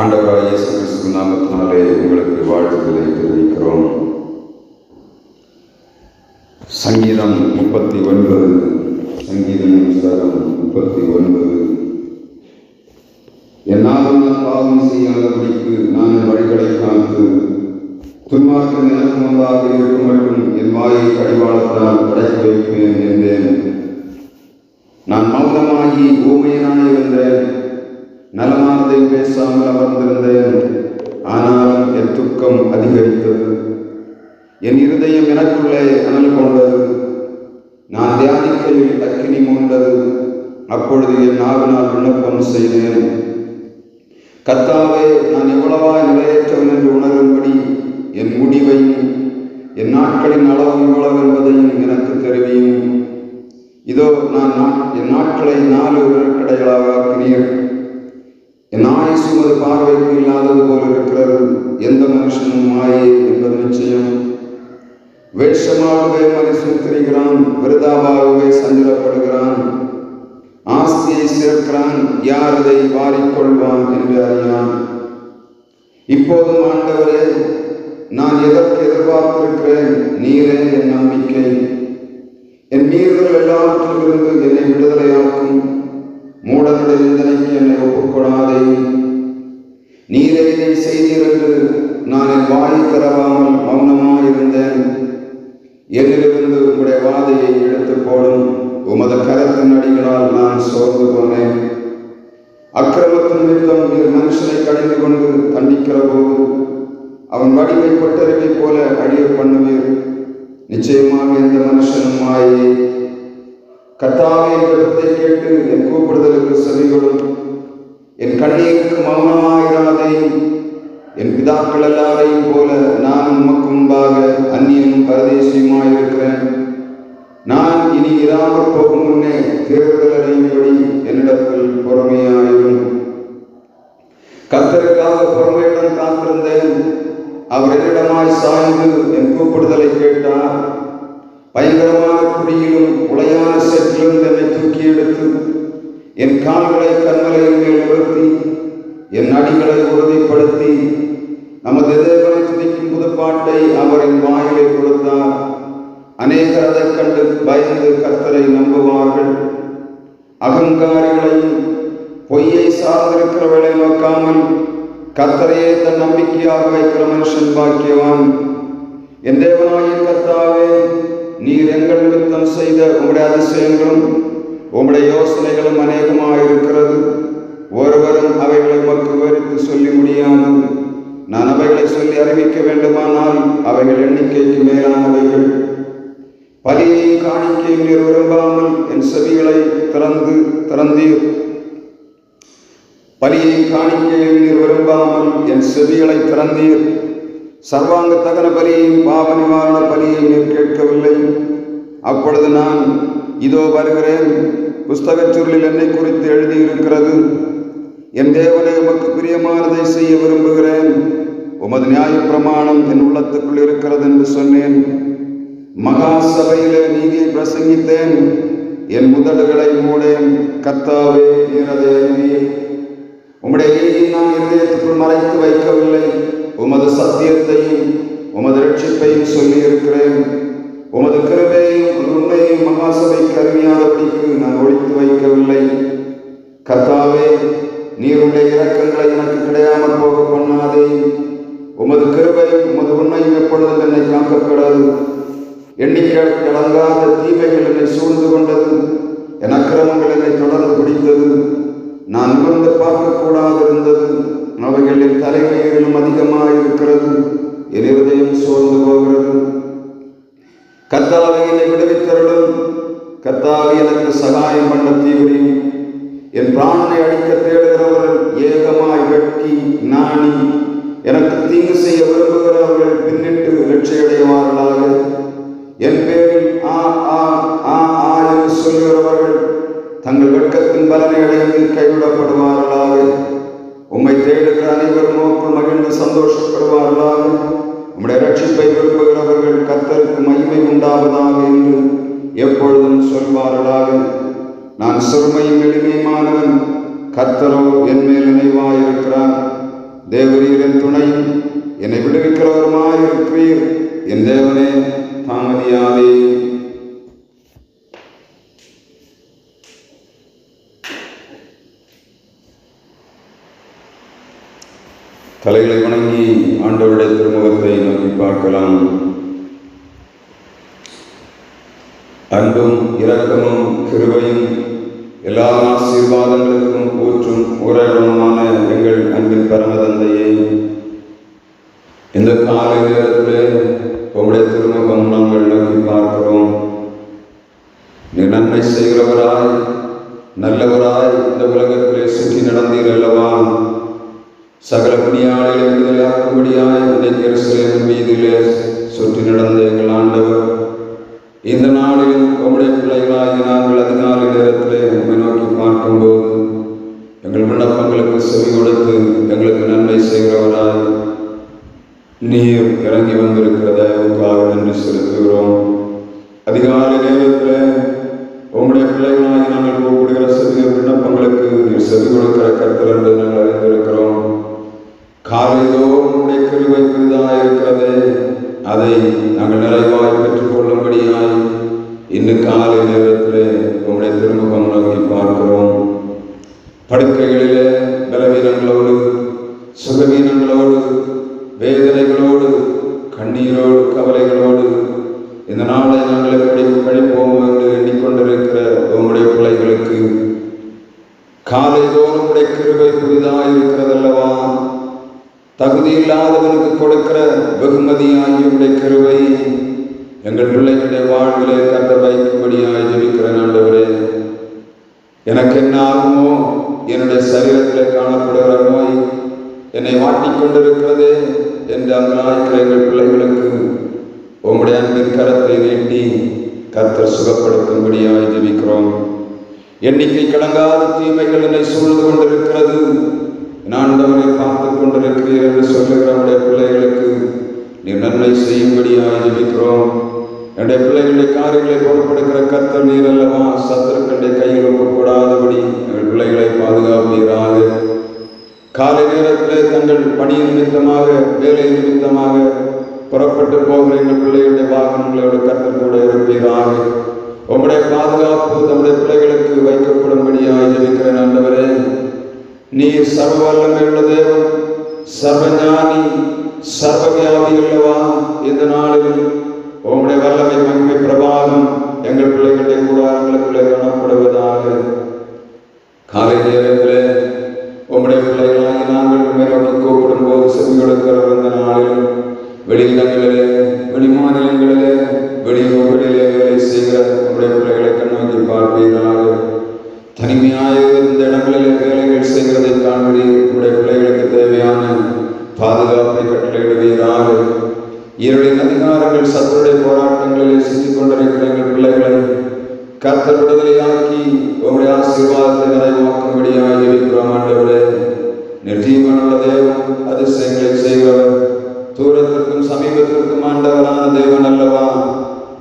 ஆண்டவராக இயேசு கிறிஸ்து நாமத்தினாலே உங்களுக்கு வாழ்த்துக்களை தெரிவிக்கிறோம். சங்கீதம் முப்பத்தி ஒன்பது சங்கீதம் புஸ்தகம் முப்பத்தி ஒன்பது என்னாலும் நான் பாவம் செய்யாதபடிக்கு நான் என் வழிகளை காத்து துன்மார்க்க எனக்கு முன்பாக இருக்கும் மட்டும் என் வாயை கடிவாளத்தால் அடைத்து வைப்பேன் என்றேன். நான் மௌனமாகி ஊமையனாயிருந்தேன் நலமானதை பேசாமல் அமர்ந்திருந்தேன். ஆனாலும் என் துக்கம் அதிகரித்தது. என் இருதயம் எனக்குள்ளே அனல் கொண்டது. நான் தியானிக்கையில் அக்கினி மூண்டது. அப்பொழுது என் நாவினால் விண்ணப்பம் செய்தேன். கத்தாவே நான் எவ்வளவா நிலையற்றவன் என்று உணரும்படி என் முடிவையும் என் நாட்களின் அளவு இவ்வளவு என்பதையும் எனக்கு தெரிவியும். இதோ நான் என் நாட்களை நாலு விரற்கடைகளாக ஆக்கினீர். என் ஆயுசு உமது பார்வைக்கு இல்லாதது போல் இருக்கிறது. எந்த மனுஷனும் மாயே என்பது நிச்சயம். வேஷமாகவே மனுஷன் திரிகிறான் விருதாவாகவே சஞ்சலப்படுகிறான். ஆஸ்தியை சேர்க்கிறான் யார் அதை வாரிக்கொள்வான் என்று அறியான். இப்போதும் ஆண்டவரே நான் எதற்கு எதிர்பார்த்திருக்கிறேன்? நீரே என் நம்பிக்கை. என் மீறுதல் எல்லாவற்றிலிருந்து என்னை விடுதலையாக்கும். மூடனுடைய நிந்தனைக்கு என்னை ஒப்புக்கொடாதே. நீரை இதை செய்தீர் நான் என் வாயை திறவாமல் மௌனமாயிருந்தேன். என்னிலிருந்து உங்களுடைய வாதையை எடுத்து போடும் உமது கரத்தின் அடிகளால் நான் சோர்ந்து போனேன். அக்கிரமத்தின் நிமித்தம் நீர் மனுஷனை கடிந்து கொண்டு தண்டிக்கிற போது அவன் வடிவை பட்டறிவை போல அழிய பண்ணுவீர். நிச்சயமாக எந்த மனுஷனும் மாயே கத்தாவே என்ற ஜெபத்தை கேட்டு என் கூப்பிடுதலுக்கு செவிகளும் என் கண்ணீருக்கு மௌனமாயிராதே. என் பிதாக்கள் எல்லாரையும் போல நான் உமக்கு முன்பாக அந்நியனும் பரதேசியுமாயிருக்கிறேன். நான் இனி இராமல் போகும் முன்னே தேர்தல் அடையும்படி என்னிடத்தில் பொறுமையாயிரும். கத்தருக்காக பொறுமையுடன் காத்திருந்தேன். அவர் என்னிடமாய் சாய்ந்து என் கூப்பிடுதலை கேட்டார். பயங்கரமான குடியிலும் உளையான சற்றிலும் என்னை தூக்கி எடுத்து என் கால்களை கண்மலையின் மேல் உயர்த்தி என் அடிகளை உறுதிப்படுத்தி நமது தேவனை துதிக்கும் புதுப்பாட்டை அவரின் வாயிலை கொடுத்தார் அநேகர் அதைக் கண்டு பயந்து கர்த்தரை நம்புவார்கள். அகங்காரிகளையும் பொய்யை சார்ந்திருக்கிறவர்களை நோக்காமல் கர்த்தரையே தன் நம்பிக்கையாக வைக்கிற மனுஷன் பாக்கியவான். என் தேவனாகிய கர்த்தாவே நீர் எங்கள் நிமித்தம் செய்த உங்களுடைய அதிசயங்களும் உங்களுடைய யோசனைகளும் அநேகமாயிருக்கிறது. ஒருவரும் அவைகளை உமக்கு விவரித்து சொல்லி முடியாது நான் அவைகளை சொல்லி அறிவிக்க வேண்டுமானால் அவைகள் எண்ணிக்கைக்கு மேலானவைகள். பலியையும் காணிக்கையும் நீர் விரும்பாமல் என் செவிகளை திறந்து திறந்தீர். பலியையும் காணிக்கையும் நீர் விரும்பாமல் என் செவிகளை திறந்தீர். சர்வாங்க தகன பலியையும் பாவ நிவாரண பலியையும் நீர் கேட்கவில்லை. அப்பொழுது நான் இதோ வருகிறேன் புஸ்தகச் சுருளில் என்னை குறித்து எழுதியிருக்கிறது. என் தேவனை உமக்கு பிரியமானதை செய்ய விரும்புகிறேன். உமது நியாய பிரமாணம் என் உள்ளத்துக்குள் இருக்கிறது என்று சொன்னேன். மகா சபையிலே நீதியை பிரசங்கித்தேன். என் முதடுகளை மூடேன். கத்தாவே உம்முடைய நீதியை நான் இருதயத்துக்குள் மறைத்து வைக்கவில்லை. உமது சத்தியத்தையும் உமது ரட்சிப்பையும் சொல்லியிருக்கிறேன். உமது கிருபையையும் உண்மையும் உண்மையையும் மகாசபைக்கு அருமையாதபடிக்கு நான் ஒழித்து வைக்கவில்லை. கர்த்தாவே நீருடைய இரக்கங்களை எனக்கு கிடையாமல் போக பண்ணாதே. உமது கிருபையும் உமது உண்மையும் எப்பொழுதும் என்னை காக்கப்படாது. எண்ணிக்கை கலங்காத தீமைகள் என்னை சூழ்ந்து கொண்டது என் அக்கிரமங்கள் என்னை தொடர்ந்து பிடித்தது நான் நிமிர்ந்து பார்க்கக்கூடாதிருந்தது அவைகளில் என் தலைமையிலும் அதிகமாயிருக்கிறது. என் இருதயம் சோர்ந்து போகிறது. கர்த்தாவை என்னை விடுவித்தருளும். கத்தாவை எனக்கு சகாயம் பண்ண தீவிரியும் என் பிராணனை அழிக்க தேடுகிறவர்கள் ஏகமாய் வெட்டி நாணி. எனக்கு தீங்கு செய்ய விரும்புகிறவர்கள் தலைகளை வணங்கி ஆண்டவருடைய திருமுகத்தை நோக்கி பார்க்கலாம். அன்பும் இரக்கமும் கிருபையும் எல்லா ஆசீர்வாதங்களுக்கும் போற்றும் உறவிடமான எங்கள் அன்பின் பரமதந்தையை இந்த காலை நேரத்திலே உங்களுடைய திருமுகம் நாங்கள் நோக்கி பார்க்கிறோம். நீ நன்மை செய்கிறவராய் நல்லவராய் இந்த உலகத்திலே சுற்றி நடந்தீர் அல்லவா? சகல புண்ணியாளிகளை விடுதலையாக்கும்படியாய் இன்றைக்கு எருசலேமின் மீதிலே சுற்றி நடந்த எங்கள் ஆண்டவர். இந்த நாளில் உம்முடைய பிள்ளைகளாகி நாங்கள் அதிகாலை நேரத்திலே உண்மை நோக்கி பார்க்கும்போது எங்கள் விண்ணப்பங்களுக்கு செவி கொடுத்து எங்களுக்கு நன்மை செய்கிறவராய் நீர் இறங்கி வந்திருக்கிற உங்களுக்காக நன்றி செலுத்துகிறோம். அதிகாலை நேரத்தில் உங்களுடைய பிள்ளைகளாகி நாங்கள் கூப்பிடுகிற செவிய விண்ணப்பங்களுக்கு நீர் செவி கொடுக்கிற கருத்தில் என்று நாங்கள் அறிந்திருக்கிறோம். காலையிலோ உம்முடைய கிருபை பெரிதாக இருக்கிறது அதை நாங்கள் நிறைவாய் பெற்றுக் கொள்ளும்படியாய் இன்னும் காலை நேரத்தில் உங்களுடைய திருமுகம் நோக்கி பார்க்கிறோம். படுக்கைகளிலே பலவீனங்களோடு சுகவீனங்களோடு வேதனைகளோடு கண்ணீரோடு இல்லாதவனுக்கு கொடுக்கிற வெகுமதி உடைய கருவை எங்கள் பிள்ளைகளுடைய வாழ்விலே கத்த வைக்கும்படியாக ஜெபிக்கிற நல்லவரே எனக்கு என்ன ஆகுமோ என்னுடைய சரீரத்தில் காணப்படுகிற நோய் என்னை வாட்டிக்கொண்டிருக்கிறதே என்று அந்த நாய்க்கிற எங்கள் பிள்ளைகளுக்கு உங்களுடைய அன்பின் கரத்தை நீட்டி கர்த்தர் சுகப்படுத்தும்படியாக ஜெபிக்கிறோம். எண்ணிக்கை கடங்காத தீமைகள் என்னை சூழ்ந்து கொண்டிருக்கிறது. நான் ஆண்டவரை பார்த்து கொண்டிருக்கிறீர் என்று சொல்லுகிற நம்முடைய பிள்ளைகளுக்கு நீ நன்மை செய்யும்படியாக ஜெபிக்கிறோம். என்னுடைய பிள்ளைகளுடைய காரியங்களை பொறுப்படுகிற கர்த்தர் நீர் அல்லவா? சத்துருக்களுடைய கையில் ஒப்பக்கூடாதபடி எங்கள் பிள்ளைகளை பாதுகாப்பீராக. காலை நேரத்தில் தங்கள் பணி நிமித்தமாக வேலை நிமித்தமாக புறப்பட்டு போகிற எங்கள் பிள்ளைகளுடைய வாகனங்களோடு கர்த்தர் கூட இருப்பீராக உங்களுடைய பாதுகாப்பு நம்முடைய பிள்ளைகளுக்கு வைக்கப்படும்படியாக ஜெபிக்கிற நண்பரே நீர் சர்வ வல்லமையுள்ள தேவன் சர்வஞானி சர்வவியாபி அல்லவா இந்த நாளில் உம்முடைய வல்லமை மகிமை பிரபாகம் எங்கள் பிள்ளைகளுடைய கூடாரங்களுக்குள்ளே காணப்படுவதாக காலை நேரத்தில் உம்முடைய பிள்ளைகளாகி நாங்கள் உண்மை நோக்கி கூப்பிடும் போது செவி கொடுக்கிற இந்த நாளில் வெளியிடங்களிலே தூரத்திற்கும் ஆண்டவனான தேவன் அல்லவா?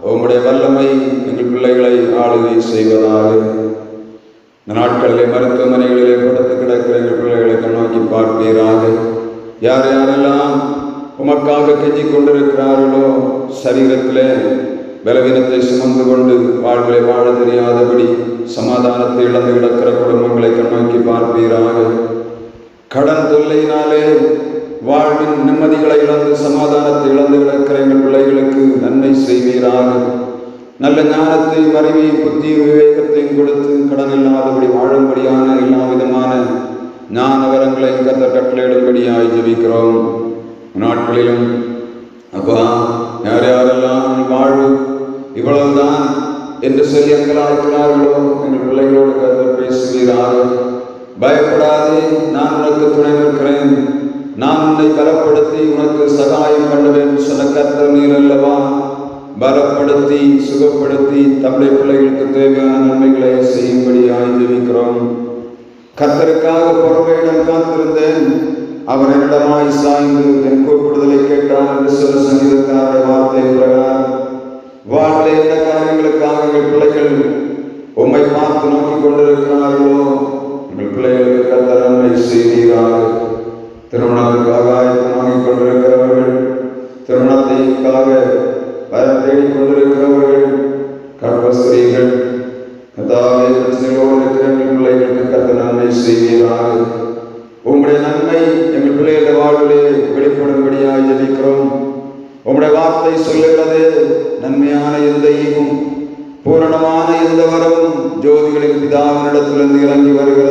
உங்களுடைய வல்லமை எங்கள் பிள்ளைகளை ஆளுகை செய்வதாக. இந்த நாட்களிலே மருத்துவமனைகளிலே படுத்து கிடக்கிற எங்கள் பிள்ளைகளை கண்ணோக்கி பார்ப்பீராக. யார் யாரெல்லாம் உமக்காக கெஞ்சிக் கொண்டிருக்கிறார்களோ சரீரத்திலே பலவீனத்தை சுமந்து கொண்டு வாழ்விலை வாழ தெரியாதபடி சமாதானத்தை இழந்து கிடக்கிற குடும்பங்களை கண்ணோக்கி பார்ப்பீராக. கடன் தொல்லையினாலே வாழ்வின் நிம்மதிகளை இழந்து சமாதானத்தை இழந்து கிடக்கிற எங்கள் பிள்ளைகளுக்கு நன்மை செய்வீராக. நல்ல ஞானத்தையும் அறிவையும் புத்தியும் விவேகத்தையும் கொடுத்து கடன் இல்லாதபடி வாழும்படியான எல்லா விதமான ஞான வரங்களை கத்த கட்டளையிடும்படியாய் ஜபிக்கிறோம். நாட்களிலும் அப்பா யார் யாரெல்லாம் வாழ்வு இவ்வளவுதான் என்று சொல்லி இருக்கிறார்களோ எங்கள் பிள்ளைகளோடு கருத்து பேசுவீராக. பயப்படாதே நான் உனக்கு துணை நிற்கிறேன். நான் உன்னை பலப்படுத்தி உனக்கு சகாயம் பண்ணுவேன் சொன்ன கர்த்தர் நீர் அல்லவா? பலப்படுத்தி சுகப்படுத்தி தமிழை பிள்ளைகளுக்கு தேவையான நன்மைகளை செய்யும்படி ஆய்ந்திருக்கிறோம் கர்த்தருக்காக பொறுமையிடம் காத்திருந்தேன். அவர் என்னிடமாய் சாய்ந்து என் கூப்பிடுதலை கேட்டார் என்று சொல்ல சங்கீதக்காரருடைய வார்த்தை பிரகாரம் வாழ்க்கை எந்த காரியங்களுக்காக எங்கள் பிள்ளைகள் உம்மை பார்த்து நோக்கி கொண்டிருக்கிறார்களோ எங்கள் பிள்ளைகளுக்கு கர்த்தர் நன்மை செய்தீராக திருமணத்திற்காக ஆயத்தமாகிக் கொண்டிருக்கிறவர்கள் திருமணத்திற்காக வர தேடிக் கொண்டிருக்கிறவர்கள் கர்ப்பஸ்திரீகள் கதாவை பிரச்சனையோடு இருக்கிற எங்கள் பிள்ளைகளுக்கு கத்த நன்மை செய்வீராக. உங்களுடைய நன்மை எங்கள் பிள்ளைகளுடைய வாழ்விலே வெளிப்படும்படியாக ஜெபிக்கிறோம். உங்களுடைய வார்த்தை சொல்லுகிறது நன்மையான எந்த ஈவும் பூரணமான எந்த வரவும் ஜோதிகளின் பிதாவினிடத்திலிருந்து இறங்கி வருகிறது.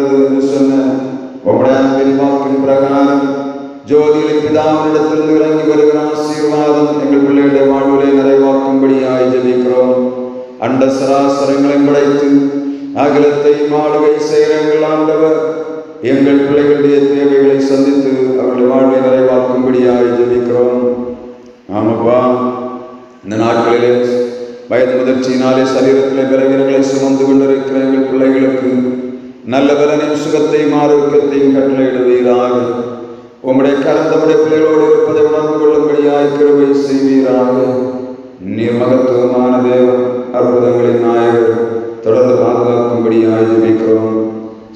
அண்ட சராசரங்களையும் படைத்து அகிலத்தை மாளுகை செய்கிற ஆண்டவர். எங்கள் பிள்ளைகளுடைய தேவைகளை சந்தித்து அவருடைய வாழ்வை நிறைவாக்கும்படியாக ஜெபிக்கிறோம். ஆமாப்பா இந்த நாட்களிலே வயது முதிர்ச்சியினாலே சரீரத்திலே பிறவினங்களை சுமந்து கொண்டிருக்கிற எங்கள் பிள்ளைகளுக்கு நல்ல பலனையும் சுகத்தையும் ஆரோக்கியத்தையும் கட்டளையிடுவீராக. உம்முடைய கலந்தமுடைய பிள்ளைகளோடு இருப்பதை உணர்ந்து கொள்ளும்படியாய் கிருவை செய்வீராக. நீர் மகத்துவமான தேவன். அற்புதங்களின் நாயகர் தொடர்ந்து பாதுகாக்கும்படியாக ஜெபிக்கிறோம்.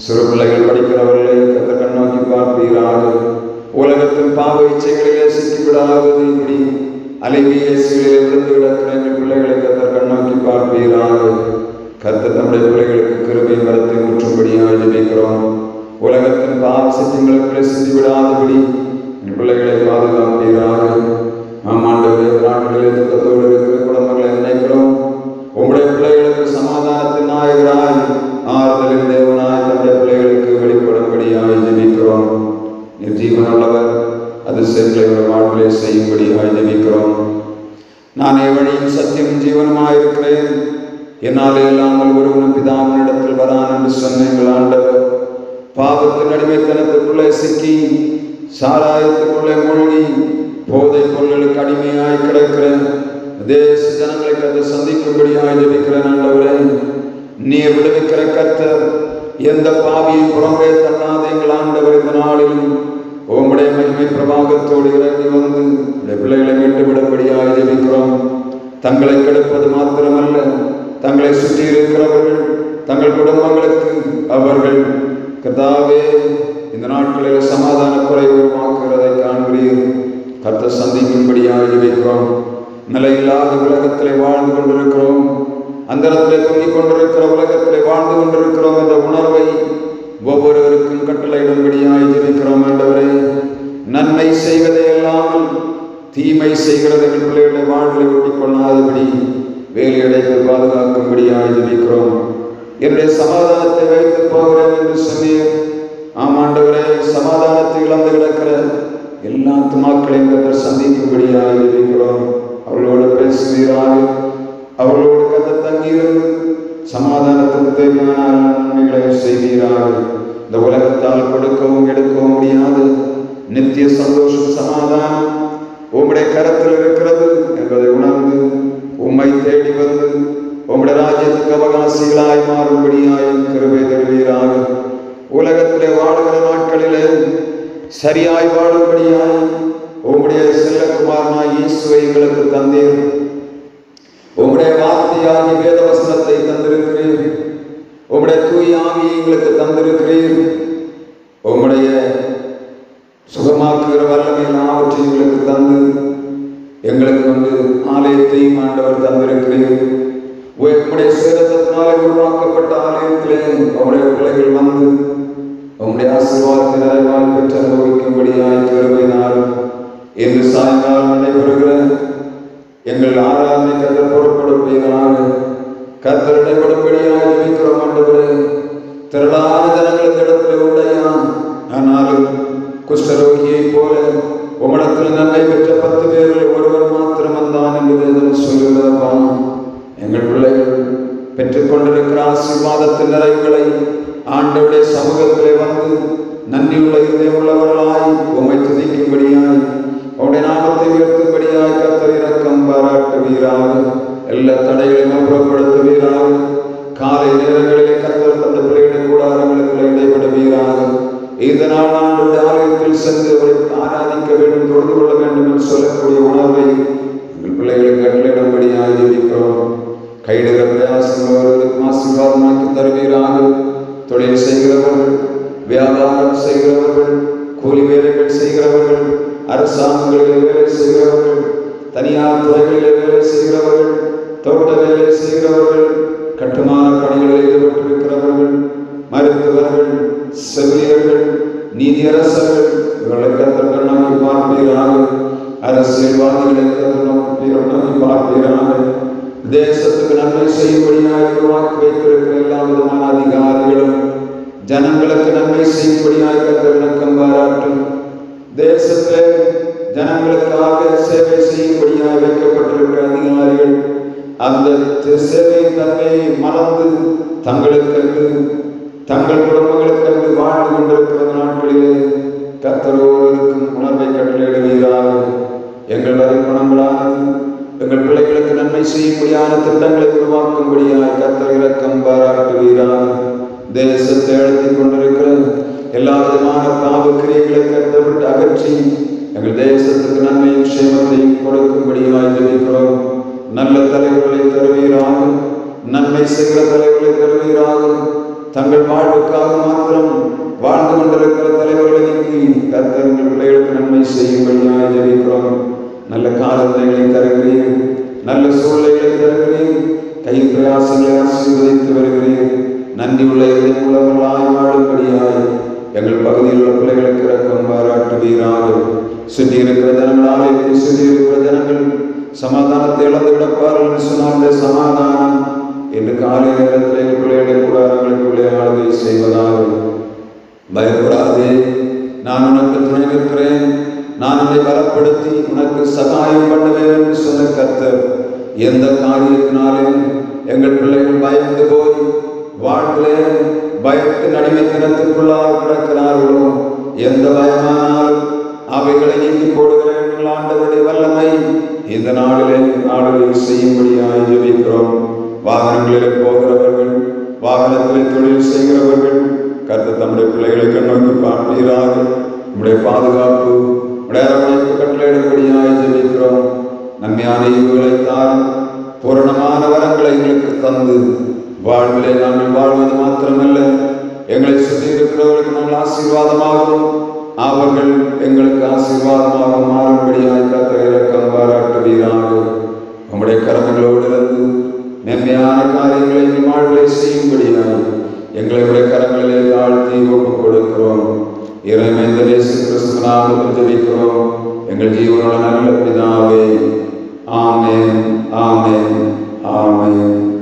சிறு பிள்ளைகள் படிக்கிறவர்களை கத்த கண்ணோக்கி பார்ப்பீராக. உலகத்தின் பாவ இச்சைகளிலே சிக்கிவிடாதது இப்படி அலைபேசிகளிலே விழுந்து விடக்கிற எங்கள் பிள்ளைகளை கத்தர் கண்ணோக்கி பார்ப்பீராக. கத்தர் நம்முடைய பிள்ளைகளுக்கு கிருபை மரத்தை முற்றும்படியாக ஜெபிக்கிறோம். உலகத்தின் பாவ சத்தியங்களுக்குள்ளே சிந்திவிடாதபடி என் பிள்ளைகளை பாதுகாப்பீராக. ஆமாண்டவரே நாட்களிலே துக்கத்தோடு இருக்கிற குடும்பங்களை நினைக்கிறோம். சமாதானத்தின் நாயகராய் ஆறுதலின் தேவனாய் நம்முடைய பிள்ளைகளுக்கு வெளிப்படும்படியாய் ஜெபிக்கிறோம். நீர் ஜீவனுள்ளவர் அது ஒரு வாழ்விலே செய்யும்படியாய் ஜெபிக்கிறோம். நானே வழியும் சத்தியம் ஜீவனுமாய் இருக்கிறேன் என்னால் இல்லாமல் ஒருவனும் பிதாமனிடத்தில் வரான் என்று சொன்ன எங்கள் ஆண்டவர். பாவத்தின் அடிமைத்தனத்துக்குள்ளே சிக்கி சாராயத்துக்குள்ளே மூழ்கி போதை பொருளுக்கு அடிமையாய் கிடக்கிறேன். தேச ஜனங்களுக்கு அதை சந்திக்கும்படியாக ஜபிக்கிற நல்லவரே நீர் விடுவிக்கிற கத்தர் எந்த பாவியும் புறம்பே தள்ளாத எங்கள் ஆண்டவர் இந்த நாளிலும். உங்களுடைய மகிமை பிரபாகத்தோடு இறங்கி வந்து பிள்ளைகளை மீட்டு விடும்படியாக ஜபிக்கிறோம். தங்களை கெடுப்பது மாத்திரமல்ல தங்களை சுற்றி இருக்கிறவர்கள் தங்கள் குடும்பங்களுக்கு அவர்கள். கதாவே இந்த நாட்களில் சமாதான குறை உருவாக்குகிறதை காண்கிறீர். கர்த்த சந்திக்கும்படியாக ஜெபிக்கிறோம். நிலையில்லாத உலகத்திலே வாழ்ந்து கொண்டிருக்கிறோம். அந்தரத்திலே தொங்கிக் கொண்டிருக்கிற உலகத்திலே வாழ்ந்து கொண்டிருக்கிறோம் என்ற உணர்வை ஒவ்வொருவருக்கும் கட்டளையிடும்படியாய் ஜெபிக்கிறோம் ஆண்டவரே. நன்மை செய்வதே அல்லாமல் தீமை செய்கிறது எங்கள் பிள்ளைகளை வாழ்வில் ஒட்டிக் கொள்ளாதபடி இடைகள் பாதுகாக்கும்படியாய் ஜெபிக்கிறோம். என்னுடைய சமாதானத்தை வைத்து போகிறேன் என்று சொன்னீர். ஆமாண்டவரே சமாதானத்தை இழந்து கிடக்கிற எல்லா துமாக்களையும் சந்திக்கும்படியாக இருக்கிறோம் அவளோடு பேசுவீராக அவளோடு கதை தங்கியிருந்து சமாதானத்துக்கு தேவையான நன்மைகளை செய்வீராக இந்த உலகத்தால் கொடுக்கவும் எடுக்கவும் முடியாது நித்திய சந்தோஷம் சமாதானம் உம்முடைய கரத்தில் இருக்கிறது என்பதை உணர்ந்து உம்மை தேடி வந்து உம்முடைய ராஜ்யத்துக்கு அவகாசிகளாய் மாறும்படியாய் கிருபை தருவீராக உலகத்திலே வாழுகிற நாட்களிலே சரியாய் வாழும்படியாய் உம்முடைய செல்லகுமாரனாய் இயேசுவை எங்களுக்கு தந்தீர். உங்களுடைய வார்த்தையாகி வேத வசனத்தை தந்திருக்கிறீர். உங்களுடைய தூய ஆவியை எங்களுக்கு தந்திருக்கிறீர். உம்முடைய சுகமாக்குகிற வல்லமை எல்லாவற்றையும் எங்களுக்கு தந்து எங்களுக்கு வந்து ஆலயத்தையும் ஆண்டவர் தந்திருக்கிறீர். உங்களுடைய சேதத்தினாலே உருவாக்கப்பட்ட ஆலயத்திலே உங்களுடைய பிள்ளைகள் வந்து உங்களுடைய ஆசீர்வாதத்தை நிறைவாய் பெற்று அனுபவிக்கும்படியாய் கருவினார் இன்று சாயங்காலம் நடைபெறுகிற எங்கள் ஆராதனை கத்தர் பொறுப்படுவீர்களாக கத்தர் இடைப்படும்படியாக ஜெபிக்கிறோம் ஆண்டவரே. திரளான ஜனங்கள் இடத்துல உடையா ஆனாலும் குஷ்டரோகியை போல உம்மிடத்தில் நன்மை பெற்ற பத்து பேரில் ஒருவர் மாத்திரம் வந்தான் என்று வேதம் சொல்லுகிறப்பா எங்கள் பிள்ளைகள் பெற்றுக்கொண்டிருக்கிற ஆசீர்வாதத்தின் நிறைவுகளை ஆண்டவருடைய சமூகத்திலே வந்து நன்றியுள்ள இதயம் உள்ளவர்களாய் உம்மை துதிக்கும்படியாய் உம்முடைய நாமத்தை உயர்த்தும்படியாய் கத்தர் இறக்கம் பாராட்டுவீராக. எல்லா தடைகளையும் அப்புறப்படுத்துவீராக. காலை நேரங்களிலே கத்தர் தந்த பிள்ளைகளின் கூடாரங்களுக்குள்ள இடைபடுவீராக இந்த நாள் நான் ஆலயத்தில் சென்று அவரை ஆராதிக்க வேண்டும் தொழுது கொள்ள வேண்டும் என்று சொல்லக்கூடிய உணர்வை உருவாக்கி வைத்திருக்கிற எல்லா விதமான அதிகாரிகளும் ஜனங்களுக்கு நன்மை செய்யும்படியாக கத்த விளக்கம் பாராட்டும். தேசத்திலே ஜனங்களுக்காக சேவை செய்யும்படியாக வைக்கப்பட்டிருக்கிற அதிகாரிகள் அந்த சேவையின் தன்மையை மறந்து தங்களுக்கு தங்கள் குடும்பங்களுக்கென்று வாழ்ந்து கொண்டிருக்கிற நாட்களிலே கத்தரோடு இருக்கும் உணர்வை கட்டளையிடுவீராக எங்கள் வரைப்பணங்களானது எங்கள் பிள்ளைகளுக்கு நன்மை செய்யும்படியான திட்டங்களை உருவாக்கும்படியாய் கத்தர் இரக்கம் பாராட்டுவீராக தேசத்தை அழுத்திக் கொண்டிருக்கிற எல்லா விதமான பாவ கிரியைகளை கர்த்தர் விட்டு அகற்றி எங்கள் தேசத்துக்கு நன்மையும் க்ஷேமத்தையும் கொடுக்கும்படியாய் ஜெபிக்கிறோம். நல்ல தலைவர்களை தருவீராக. நன்மை செய்கிற தலைவர்களை தருவீராக. தங்கள் வாழ்வுக்காக மாத்திரம் வாழ்ந்து கொண்டிருக்கிற தலைவர்களை நீக்கி கத்தர் எங்கள் பிள்ளைகளுக்கு நன்மை செய்யும்படியாய் ஜெபிக்கிறோம். நல்ல காலநிலைகளை தருகிறேன் நல்ல சூழ்நிலைகளை தருகிறேன் கை பிரயாசங்களை ஆசீர்வதித்து வருகிறேன் நன்றி உள்ள இதயம் உள்ளவர்களாய் வாழும்படியாய் எங்கள் பகுதியில் உள்ள பிள்ளைகளுக்கு இறக்கம் பாராட்டுவீராக. சுற்றி இருக்கிற ஜனங்களாலே சுற்றி இருக்கிற ஜனங்கள் சமாதானத்தை இழந்து விடப்பார்கள் என்று சொன்னால் சமாதானம் என்று காலை நேரத்தில் எங்கள் பிள்ளைகளை கூடாரங்களுக்கு விளையாடுதல் செய்வதாக. பயப்படாதே. நான் உனக்கு துணை நிற்கிறேன். நான் அதை பலப்படுத்தி உனக்கு சகாயம் பண்ணுவேன் என்று சொன்ன கர்த்தர் எந்த காரியத்தினாலே எங்கள் பிள்ளைகள் பயந்து போய் வாழ்விலே பயத்தின் அடிமைத்தனத்திற்குள்ளாக கிடக்கிறார்களோ எந்த பயமானால் அவைகளை நீக்கி போடுகிறேன் ஆண்டவருடைய வல்லமை. இந்த நாளிலே நாடுகளில் செய்யும்படியாக ஜெபிக்கிறோம். வாகனங்களிலே போகிறவர்கள் வாகனத்திலே தொழில் செய்கிறவர்கள் கருத்து தம்முடைய பிள்ளைகளை கண்ணோக்கி பார்ப்பீராக. நம்முடைய பாதுகாப்பு நம்முடைய கட்டளையிடும்படியாய் ஜெபிக்கிறோம். நன்மையான ஈவுகளை தார் பூரணமான வரங்களை எங்களுக்கு தந்து. வாழ்விலே நாங்கள் வாழ்வது மாத்திரமல்ல. எங்களை சுற்றி இருக்கிறவர்களுக்கு நாங்கள் ஆசீர்வாதமாகவும் அவர்கள் எங்களுக்கு ஆசீர்வாதமாக மாறும்படியாய் கர்த்தர் இறக்கம் பாராட்டுவீராக. உம்முடைய கரங்களோடு இருந்து மென்மையான காரியங்களை எங்கள் வாழ்விலே செய்யும்படியாய் எங்களுடைய கரங்களிலே தாழ்த்தி ஒப்புக் கொடுக்கிறோம். ஜெபிக்கிறோம். எங்கள் ஜீவனோட நல்ல பிதாவே ஆமேன் ஆமேன் ஆமேன்.